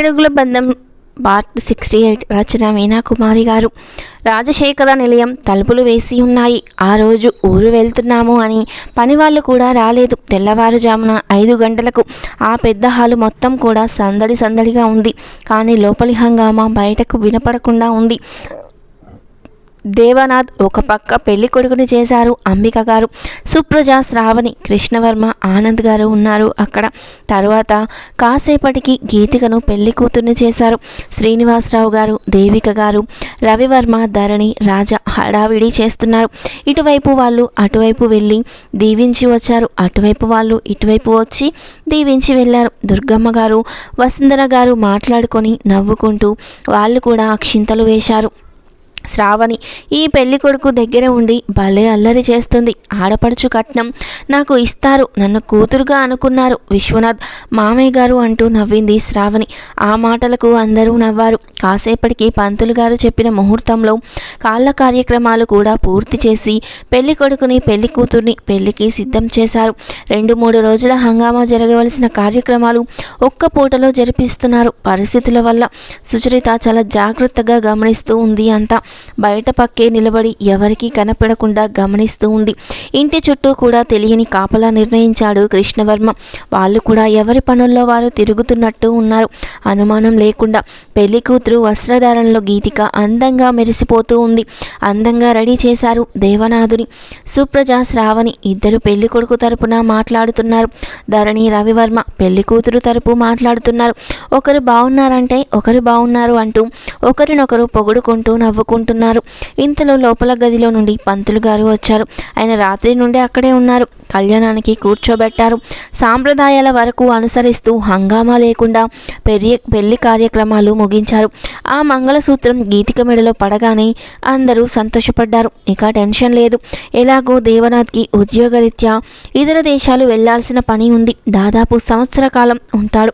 Edugula Bandham part sixty eight రచన మీనాకుమారి గారు. రాజశేఖర నిలయం తలుపులు వేసి ఉన్నాయి. ఆ రోజు ఊరు వెళ్తున్నాము అని పనివాళ్ళు కూడా రాలేదు. తెల్లవారుజామున ఐదు గంటలకు ఆ పెద్ద హాలు మొత్తం కూడా సందడి సందడిగా ఉంది. కానీ లోపలి హంగామా బయటకు వినపడకుండా ఉంది. దేవనాథ్ ఒక పక్క పెళ్ళి కొడుకుని చేశారు అంబిక గారు. సుప్రజ శ్రావణి కృష్ణవర్మ ఆనంద్ గారు ఉన్నారు అక్కడ. తర్వాత కాసేపటికి గీతికను పెళ్ళి కూతుర్ని చేశారు. శ్రీనివాసరావు గారు దేవిక గారు రవివర్మ ధరణి రాజా హడావిడి చేస్తున్నారు. ఇటువైపు వాళ్ళు అటువైపు వెళ్ళి దీవించి వచ్చారు. అటువైపు వాళ్ళు ఇటువైపు వచ్చి దీవించి వెళ్ళారు. దుర్గమ్మ గారు వసుంధర గారు మాట్లాడుకొని నవ్వుకుంటూ వాళ్ళు కూడా అక్షింతలు వేశారు. శ్రావణి ఈ పెళ్ళి కొడుకు దగ్గర ఉండి భలే అల్లరి చేస్తుంది. ఆడపడుచు కట్నం నాకు ఇస్తారు. నన్ను కూతురుగా అనుకున్నారు విశ్వనాథ్. మామయ్య గారు అంటూ నవ్వింది శ్రావణి. ఆ మాటలకు అందరూ నవ్వారు. కాసేపటికి పంతులు గారు చెప్పిన ముహూర్తంలో కాళ్ళ కార్యక్రమాలు కూడా పూర్తి చేసి పెళ్ళి కొడుకుని పెళ్ళి కూతుర్ని పెళ్ళికి సిద్ధం చేశారు. రెండు మూడు రోజుల హంగామా జరగవలసిన కార్యక్రమాలు ఒక్క పూటలో జరిపిస్తున్నారు. పరిస్థితుల వల్ల సుచరిత చాలా జాగ్రత్తగా గమనిస్తూ ఉంది అంతా. బయట పక్కే నిలబడి ఎవరికీ కనపడకుండా గమనిస్తూ ఉంది. ఇంటి చుట్టూ కూడా తెలియని కాపలా నిర్ణయించాడు కృష్ణవర్మ. వాళ్ళు కూడా ఎవరి పనుల్లో వారు తిరుగుతున్నట్టు ఉన్నారు. అనుమానం లేకుండా పెళ్ళి కూతురు వస్త్రధారణలో గీతిక అందంగా మెరిసిపోతూ ఉంది. అందంగా రెడీ చేశారు దేవనాథుని. సుప్రజ శ్రావణి ఇద్దరు పెళ్ళి కొడుకు తరపున మాట్లాడుతున్నారు. ధరణి రవివర్మ పెళ్ళి కూతురు తరపు మాట్లాడుతున్నారు. ఒకరు బాగున్నారంటే ఒకరు బాగున్నారు అంటూ ఒకరినొకరు పొగుడుకుంటూ నవ్వుకుంటూ ఉంటున్నారు ఇంతలో లోపల గదిలో నుండి పంతులు గారు వచ్చారు. ఆయన రాత్రి నుండి అక్కడే ఉన్నారు. కళ్యాణానికి కూర్చోబెట్టారు. సాంప్రదాయాల వరకు అనుసరిస్తూ హంగామా లేకుండా పెళ్ళి పెళ్ళి కార్యక్రమాలు ముగించారు. ఆ మంగళసూత్రం గీతిక మెడలో పడగానే అందరూ సంతోషపడ్డారు. ఇక టెన్షన్ లేదు. ఎలాగో దేవనాథ్కి ఉద్యోగరీత్యా ఇతర దేశాలు వెళ్ళాల్సిన పని ఉంది. దాదాపు సంవత్సర కాలం ఉంటాడు.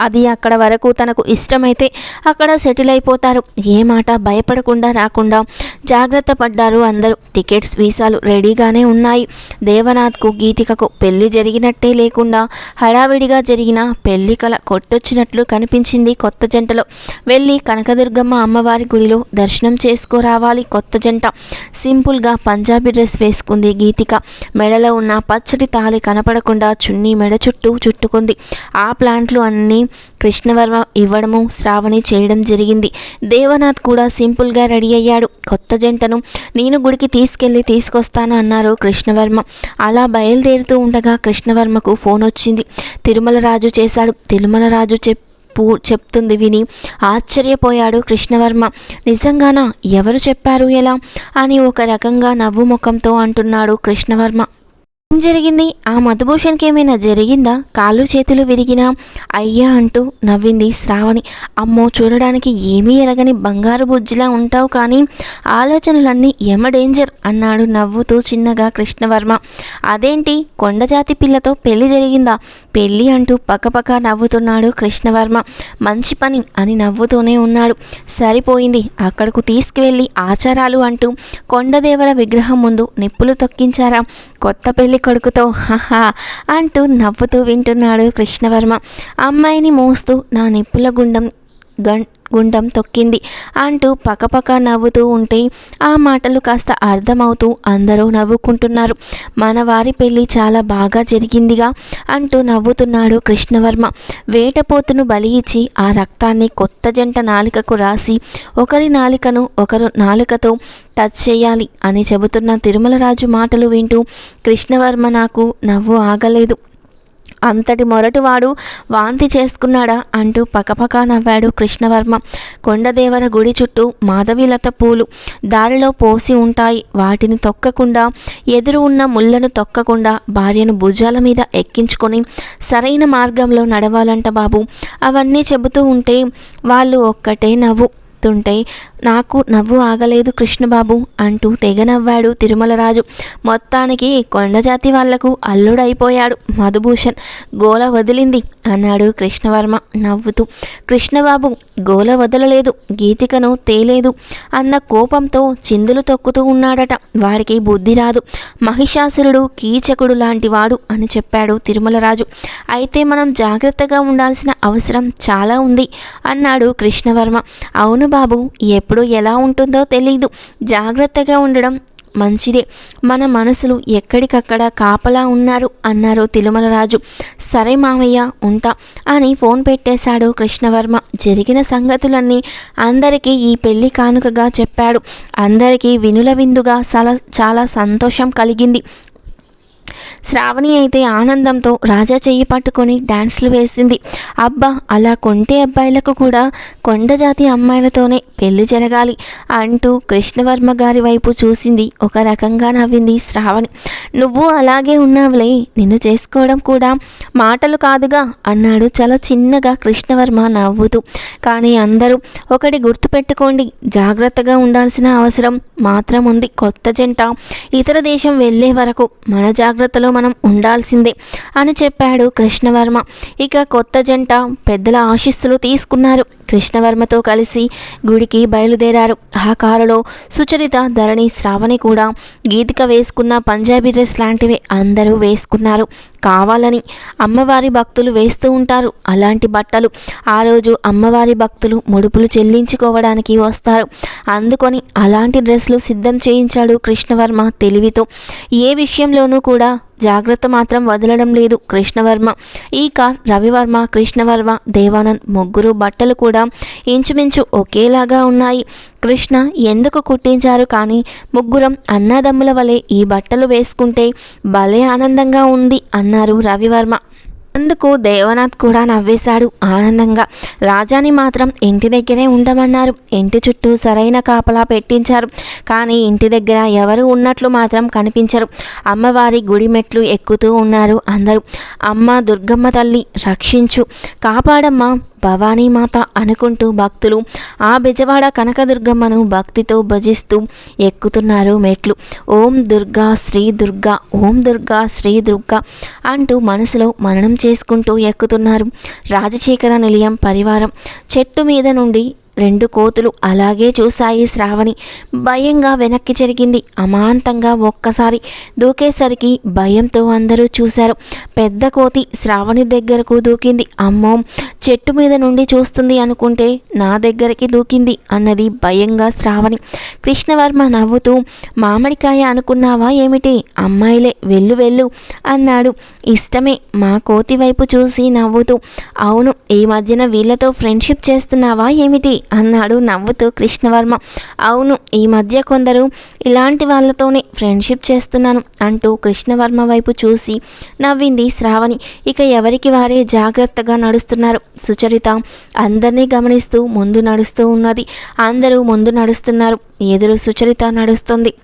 అది అక్కడ వరకు తనకు ఇష్టమైతే అక్కడ సెటిల్ అయిపోతారు. ఏ మాట భయపడకుండా రాకుండా జాగ్రత్త పడ్డారు అందరూ. టికెట్స్ వీసాలు రెడీగానే ఉన్నాయి. దేవనాథ్కు గీతికకు పెళ్ళి జరిగినట్టే లేకుండా హడావిడిగా జరిగిన పెళ్ళి కల కొట్టొచ్చినట్లు కనిపించింది కొత్త జంటలో. వెళ్ళి కనకదుర్గమ్మ అమ్మవారి గుడిలో దర్శనం చేసుకోరావాలి కొత్త జంట. సింపుల్గా పంజాబీ డ్రెస్ వేసుకుంది గీతిక. మెడలో ఉన్న పచ్చడి తాళి కనపడకుండా చున్నీ మెడ చుట్టూ చుట్టుకుంది. ఆ ప్లాంట్లు అన్నీ కృష్ణవర్మ ఇవ్వడము శ్రావణి చేయడం జరిగింది. దేవనాథ్ కూడా సింపుల్గా రెడీ అయ్యాడు. కొత్త జంటను నేను గుడికి తీసుకెళ్ళి తీసుకొస్తాను అన్నారు కృష్ణవర్మ. అలా బయలుదేరుతూ ఉండగా కృష్ణవర్మకు ఫోన్ వచ్చింది. తిరుమల రాజు చేశాడు. తిరుమల రాజు చెప్ పూ చెప్తుంది విని ఆశ్చర్యపోయాడు కృష్ణవర్మ. నిజంగానా? ఎవరు చెప్పారు ఎలా అని ఒక రకంగా నవ్వు ముఖంతో అంటున్నాడు కృష్ణవర్మ. ఏం జరిగింది? ఆ మధుభూషణ్కి ఏమైనా జరిగిందా? కాళ్ళు చేతులు విరిగినా అయ్యా అంటూ నవ్వింది శ్రావణి. అమ్మో చూడడానికి ఏమీ ఎరగని బంగారు బుజ్జిలా ఉంటావు కానీ ఆలోచనలన్నీ ఎమ డేంజర్ అన్నాడు నవ్వుతూ చిన్నగా కృష్ణవర్మ. అదేంటి? కొండజాతి పిల్లతో పెళ్ళి జరిగిందా? పెళ్ళి అంటూ పక్కపక్క నవ్వుతున్నాడు కృష్ణవర్మ. మంచి పని అని నవ్వుతూనే ఉన్నాడు. సరిపోయింది. అక్కడకు తీసుకువెళ్ళి ఆచారాలు అంటూ కొండదేవర విగ్రహం ముందు నిప్పులు తొక్కించారా? కొత్త పెళ్ళి కొడుకుతో హహా అంటూ నవ్వుతూ వింటున్నాడు కృష్ణవర్మ. అమ్మాయిని మోస్తూ నా నిప్పుల గుండం గం గుండం తొక్కింది. అంటూ పకపక నవ్వుతూ ఉంటే ఆ మాటలు కాస్త అర్థమవుతూ అందరూ నవ్వుకుంటున్నారు. మన వారి పెళ్ళి చాలా బాగా జరిగిందిగా అంటూ నవ్వుతున్నాడు కృష్ణవర్మ. వేటపోతును బలి ఇచ్చి ఆ రక్తాన్ని కొత్త జంట నాలికకు రాసి ఒకరి నాలికను ఒకరు నాలుకతో టచ్ చేయాలి అని చెబుతున్న తిరుమలరాజు మాటలు వింటూ కృష్ణవర్మ నాకు నవ్వు ఆగలేదు. అంతటి మొరటివాడు వాంతి చేసుకున్నాడా అంటూ పకపక నవ్వాడు కృష్ణవర్మ. కొండదేవర గుడి చుట్టూ మాధవీలత పూలు దారిలో పోసి ఉంటాయి. వాటిని తొక్కకుండా ఎదురు ఉన్న ముళ్ళను తొక్కకుండా భార్యను భుజాల మీద ఎక్కించుకొని సరైన మార్గంలో నడవాలంట బాబు. అవన్నీ చెబుతూ ఉంటే వాళ్ళు ఒక్కటే నవ్వుతుంటే నాకు నవ్వు ఆగలేదు కృష్ణబాబు అంటూ తెగ నవ్వాడు తిరుమలరాజు మొత్తానికి కొండజాతి వాళ్ళకు అల్లుడైపోయాడు మధుభూషణ్. గోల వదిలింది అన్నాడు కృష్ణవర్మ నవ్వుతూ. కృష్ణబాబు గోల వదలలేదు గీతికను తేలేదు అన్న కోపంతో చిందులు తొక్కుతూ ఉన్నాడట. వాడికి బుద్ధి రాదు. మహిషాసురుడు కీచకుడు లాంటివాడు అని చెప్పాడు తిరుమలరాజు అయితే మనం జాగ్రత్తగా ఉండాల్సిన అవసరం చాలా ఉంది అన్నాడు కృష్ణవర్మ. అవును బాబు ఎప్పుడు ఎలా ఉంటుందో తెలియదు జాగ్రత్తగా ఉండడం మంచిదే. మన మనసులు ఎక్కడికక్కడ కాపలా ఉన్నారు అన్నారు తిరుమలరాజు సరే మామయ్య ఉంటా అని ఫోన్ పెట్టేశాడు కృష్ణవర్మ. జరిగిన సంగతులన్నీ అందరికీ ఈ పెళ్ళి కానుకగా చెప్పాడు. అందరికీ వినుల విందుగా చాలా చాలా సంతోషం కలిగింది. శ్రావణి అయితే ఆనందంతో రాజా చెయ్యి పట్టుకొని డాన్స్లు వేసింది. అబ్బా అలా కొంటే అబ్బాయిలకు కూడా కొండ జాతి అమ్మాయిలతోనే పెళ్ళి జరగాలి అంటూ కృష్ణవర్మ గారి వైపు చూసింది. ఒక రకంగా నవ్వింది శ్రావణి. నువ్వు అలాగే ఉన్నావులే నిన్ను చేసుకోవడం కూడా మాటలు కాదుగా అన్నాడు చాలా చిన్నగా కృష్ణవర్మ నవ్వుతూ. కానీ అందరూ ఒకటి గుర్తుపెట్టుకోండి జాగ్రత్తగా ఉండాల్సిన అవసరం మాత్రం ఉంది. కొత్త జంట ఇతర దేశం వెళ్ళే వరకు మన జాగ్రత్తలో మనం ఉండాల్సిందే అని చెప్పాడు కృష్ణవర్మ. ఇక కొత్త జంట పెద్దల ఆశీస్సులు తీసుకున్నారు. కృష్ణవర్మతో కలిసి గుడికి బయలుదేరారు. ఆ కారులో సుచరిత ధరణి శ్రావణి కూడా గీతిక వేసుకున్న పంజాబీ డ్రెస్ లాంటివి అందరూ వేసుకున్నారు. కావాలని అమ్మవారి భక్తులు వేస్తూ ఉంటారు. అలాంటి బట్టలు ఆ రోజు అమ్మవారి భక్తులు ముడుపులు చెల్లించుకోవడానికి వస్తారు. అందుకొని అలాంటి డ్రెస్లు సిద్ధం చేయించాడు కృష్ణవర్మ తెలివితో. ఏ విషయంలోనూ కూడా జాగ్రత్త మాత్రం వదలడం లేదు. కృష్ణవర్మ. ఈ కార్ రవివర్మ కృష్ణవర్మ దేవానంద్ ముగ్గురు బట్టలు కూడా ఇంచుమించు ఒకేలాగా ఉన్నాయి. కృష్ణ ఎందుకు కుట్టించారు కానీ ముగ్గురం అన్నదమ్ముల వలె ఈ బట్టలు వేసుకుంటే భలే ఆనందంగా ఉంది అన్నారు రవివర్మ. అందుకు దేవనాథ్ కూడా నవ్వేశాడు ఆనందంగా. రాజాని మాత్రం ఇంటి దగ్గరే ఉండమన్నారు. ఇంటి చుట్టూ సరైన కాపలా పెట్టించారు. కానీ ఇంటి దగ్గర ఎవరు ఉన్నట్లు మాత్రం కనిపించరు. అమ్మవారి గుడి మెట్లు ఎక్కుతూ ఉన్నారు అందరూ. అమ్మ దుర్గమ్మ తల్లి రక్షించు. కాపాడమ్మ. భవానీమాత అనుకుంటూ భక్తులు ఆ బెజవాడ కనకదుర్గమ్మను భక్తితో భజిస్తూ ఎక్కుతున్నారు మెట్లు. ఓం దుర్గా శ్రీ దుర్గా ఓం దుర్గా శ్రీ దుర్గా అంటూ మనసులో మననం చేసుకుంటూ ఎక్కుతున్నారు. రాజశేఖర నిలయం పరివారం. చెట్టు మీద నుండి రెండు కోతులు అలాగే చూశాయి శ్రావణి. భయంగా వెనక్కి జరిగింది. అమాంతంగా ఒక్కసారి దూకేసరికి భయంతో అందరూ చూశారు. పెద్ద కోతి శ్రావణి దగ్గరకు దూకింది. అమ్మో చెట్టు మీద నుండి చూస్తుంది అనుకుంటే నా దగ్గరికి దూకింది అన్నది భయంగా శ్రావణి. కృష్ణవర్మ నవ్వుతూ మామిడికాయ అనుకున్నావా ఏమిటి? అమ్మాయిలే వెళ్ళు వెళ్ళు అన్నాడు. ఇష్టమే మా కోతి వైపు చూసి నవ్వుతూ అవును ఈ మధ్యన వీళ్ళతో ఫ్రెండ్షిప్ చేస్తున్నావా ఏమిటి? అన్నాడు నవ్వుతూ కృష్ణవర్మ. అవును ఈ మధ్య కొందరు ఇలాంటి వాళ్ళతోనే ఫ్రెండ్షిప్ చేస్తున్నాను అంటూ కృష్ణవర్మ వైపు చూసి నవ్వింది శ్రావణి. ఇక ఎవరికి వారే జాగ్రత్తగా నడుస్తున్నారు? సుచరిత అందరినీ గమనిస్తూ ముందు నడుస్తూ ఉన్నది. అందరూ ముందు నడుస్తున్నారు. ఎదురు సుచరిత నడుస్తుంది.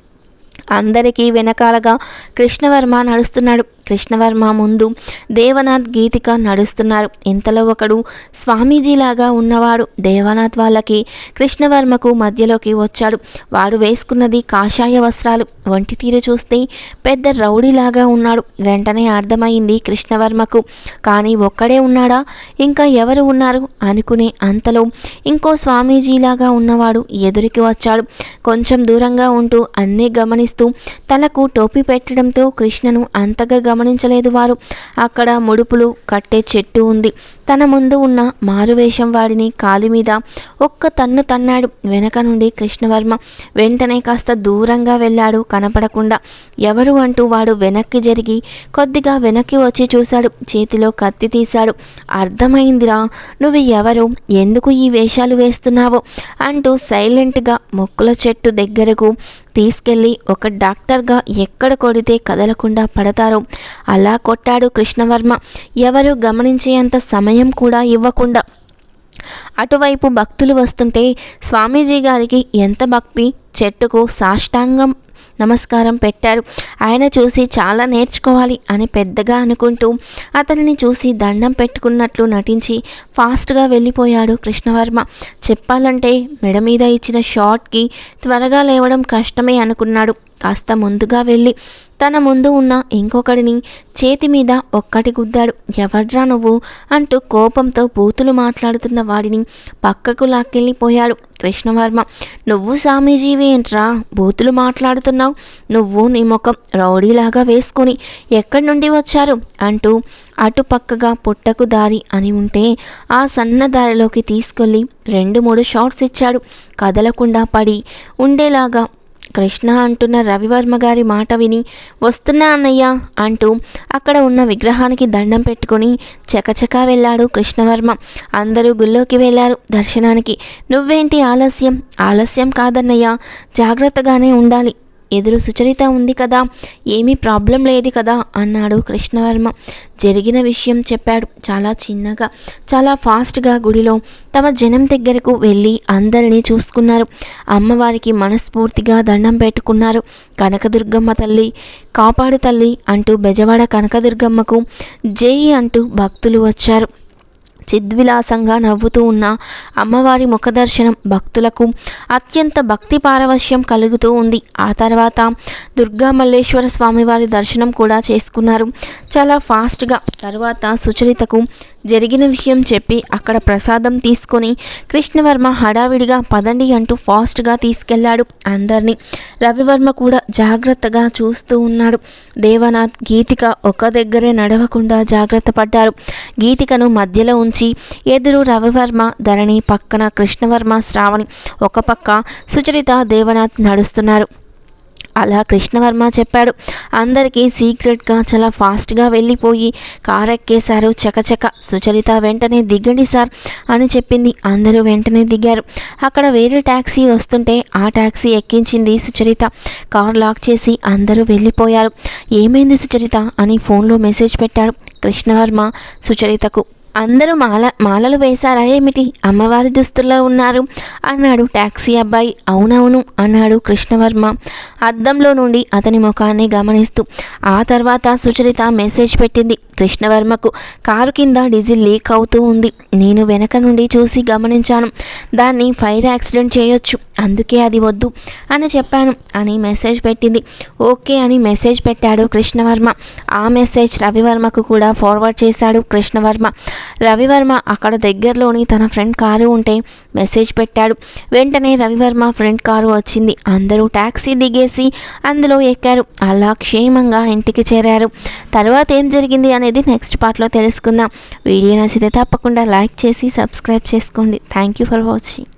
అందరికీ వెనకాలగా కృష్ణవర్మ నడుస్తున్నాడు. కృష్ణవర్మ ముందు దేవనాథ్ గీతిక నడుస్తున్నారు. ఇంతలో ఒకడు స్వామీజీలాగా ఉన్నవాడు దేవనాథ్ వాళ్ళకి కృష్ణవర్మకు మధ్యలోకి వచ్చాడు. వాడు వేసుకున్నది కాషాయ వస్త్రాలు. ఒంటి తీరు చూస్తే పెద్ద రౌడీలాగా ఉన్నాడు. వెంటనే అర్థమైంది కృష్ణవర్మకు కానీ ఒక్కడే ఉన్నాడా? ఇంకా ఎవరు ఉన్నారు? అనుకునే అంతలో ఇంకో స్వామీజీలాగా ఉన్నవాడు ఎదురికి వచ్చాడు. కొంచెం దూరంగా ఉంటూ అన్నీ గమనిస్తూ తలకు టోపీ పెట్టడంతో కృష్ణను అంతగా గమనించలేదు వారు. అక్కడ ముడుపులు కట్టే చెట్టు ఉంది. తన ముందు ఉన్న మారువేషం వాడిని కాలి మీద ఒక్క తన్ను తన్నాడు. వెనక నుండి కృష్ణవర్మ వెంటనే కాస్త దూరంగా వెళ్ళాడు. కనపడకుండా ఎవరు అంటూ వాడు వెనక్కి జరిగి కొద్దిగా వెనక్కి వచ్చి చూశాడు. చేతిలో కత్తి తీశాడు. అర్థమైందిరా నువ్వు ఎవరు? ఎందుకు ఈ వేషాలు వేస్తున్నావో? అంటూ సైలెంట్గా మొక్కుల చెట్టు దగ్గరకు తీసుకెళ్ళి ఒక డాక్టర్గా ఎక్కడ కొడితే కదలకుండా పడతారో అలా కొట్టాడు కృష్ణవర్మ. ఎవరు గమనించేంత సమయం కూడా ఇవ్వకుండా. అటువైపు భక్తులు వస్తుంటే స్వామీజీ గారికి ఎంత భక్తి చెట్టుకు సాష్టాంగం నమస్కారం పెట్టారు. ఆయన చూసి చాలా నేర్చుకోవాలి అని పెద్దగా అనుకుంటూ అతనిని చూసి దండం పెట్టుకున్నట్లు నటించి ఫాస్ట్గా వెళ్ళిపోయాడు కృష్ణవర్మ. చెప్పాలంటే మెడ మీద ఇచ్చిన షార్ట్కి త్వరగా లేవడం కష్టమే అనుకున్నాడు. కాస్త ముందుగా వెళ్ళి తన ముందు ఉన్న ఇంకొకడిని చేతి మీద ఒక్కటి గుద్దాడు. ఎవడ్రా నువ్వు? అంటూ కోపంతో బూతులు మాట్లాడుతున్న వాడిని పక్కకు లాక్కెళ్ళిపోయాడు కృష్ణవర్మ. నువ్వు స్వామీజీవి ఏంట్రా? బూతులు మాట్లాడుతున్నావు. నువ్వు నీ ముఖం రౌడీలాగా వేసుకొని ఎక్కడి నుండి వచ్చారు? అంటూ అటుపక్కగా పుట్టకు దారి అని ఉంటే ఆ సన్న దారిలోకి తీసుకెళ్ళి రెండు మూడు షార్ట్స్ ఇచ్చాడు. కదలకుండా పడి ఉండేలాగా కృష్ణ అంటున్న రవివర్మ గారి మాట విని వస్తున్నా అన్నయ్య అంటూ అక్కడ ఉన్న విగ్రహానికి దండం పెట్టుకుని చకచకా వెళ్ళాడు కృష్ణవర్మ. అందరూ గుళ్ళోకి వెళ్ళారు దర్శనానికి. నువ్వేంటి ఆలస్యం? ఆలస్యం కాదన్నయ్య జాగ్రత్తగానే ఉండాలి. ఎదురు సుచరిత ఉంది కదా ఏమీ ప్రాబ్లం లేదు కదా అన్నాడు కృష్ణవర్మ. జరిగిన విషయం చెప్పాడు. చాలా చిన్నగా చాలా ఫాస్ట్గా గుడిలో తమ జనం దగ్గరకు వెళ్ళి అందరినీ చూసుకున్నారు. అమ్మవారికి మనస్ఫూర్తిగా దండం పెట్టుకున్నారు. కనకదుర్గమ్మ తల్లి కాపాడు తల్లి అంటూ బెజవాడ కనకదుర్గమ్మకు జై అంటూ భక్తులు వచ్చారు. చిద్విలాసంగా నవ్వుతూ ఉన్న అమ్మవారి ముఖదర్శనం భక్తులకు అత్యంత భక్తి పారవశ్యం కలుగుతూ ఉంది. ఆ తర్వాత దుర్గా మల్లేశ్వర స్వామివారి దర్శనం కూడా చేసుకున్నారు. చాలా ఫాస్ట్గా తర్వాత సుచరితకు జరిగిన విషయం చెప్పి అక్కడ ప్రసాదం తీసుకొని కృష్ణవర్మ హడావిడిగా పదండి అంటూ ఫాస్ట్గా తీసుకెళ్ళాడు అందరినీ. రవివర్మ కూడా జాగ్రత్తగా చూస్తూ ఉన్నాడు. దేవనాథ్ గీతిక ఒక దగ్గరే నడవకుండా జాగ్రత్త పడ్డారు. గీతికను మధ్యలో ఉంచి ఎదురు రవివర్మ ధరణి పక్కన కృష్ణవర్మ శ్రావణి ఒక పక్క సుచరిత దేవనాథ్ నడుస్తున్నారు. అలా కృష్ణవర్మ చెప్పాడు. అందరికీ సీక్రెట్గా చాలా ఫాస్ట్గా వెళ్ళిపోయి కారు ఎక్కేశారు చకచక సుచరిత వెంటనే దిగండి సార్ అని చెప్పింది. అందరూ వెంటనే దిగారు. అక్కడ వేరే ట్యాక్సీ వస్తుంటే ఆ ట్యాక్సీ ఎక్కించింది సుచరిత. కార్ లాక్ చేసి అందరూ వెళ్ళిపోయారు. ఏమైంది సుచరిత అని ఫోన్లో మెసేజ్ పెట్టాడు కృష్ణవర్మ సుచరితకు. అందరూ మాల మాలలు వేశారా ఏమిటి? అమ్మవారి దుస్తుల్లో ఉన్నారు. అన్నాడు ట్యాక్సీ అబ్బాయి. అవునవును అన్నాడు కృష్ణవర్మ. అద్దంలో నుండి అతని ముఖాన్ని గమనిస్తూ. ఆ తర్వాత సుచరిత మెసేజ్ పెట్టింది కృష్ణవర్మకు. కారు కింద డీజిల్ లీక్ అవుతూ ఉంది. నేను వెనక నుండి చూసి గమనించాను. దాన్ని ఫైర్ యాక్సిడెంట్ చేయొచ్చు. అందుకే అది వద్దు అని చెప్పాను అని మెసేజ్ పెట్టింది. ఓకే అని మెసేజ్ పెట్టాడు కృష్ణవర్మ. ఆ మెసేజ్ రవివర్మకు కూడా ఫార్వర్డ్ చేశాడు కృష్ణవర్మ. రవివర్మ అక్కడ దగ్గరలోని తన ఫ్రెండ్ కారు ఉంటే మెసేజ్ పెట్టాడు. వెంటనే రవివర్మ ఫ్రెండ్ కారు వచ్చింది. అందరూ ట్యాక్సీ దిగేసి అందులో ఎక్కారు. అలా క్షేమంగా ఇంటికి చేరారు. తర్వాత ఏం జరిగింది అనేది నెక్స్ట్ పార్ట్లో తెలుసుకుందాం. వీడియో నచ్చితే తప్పకుండా లైక్ చేసి సబ్స్క్రైబ్ చేసుకోండి. Thank you for watching.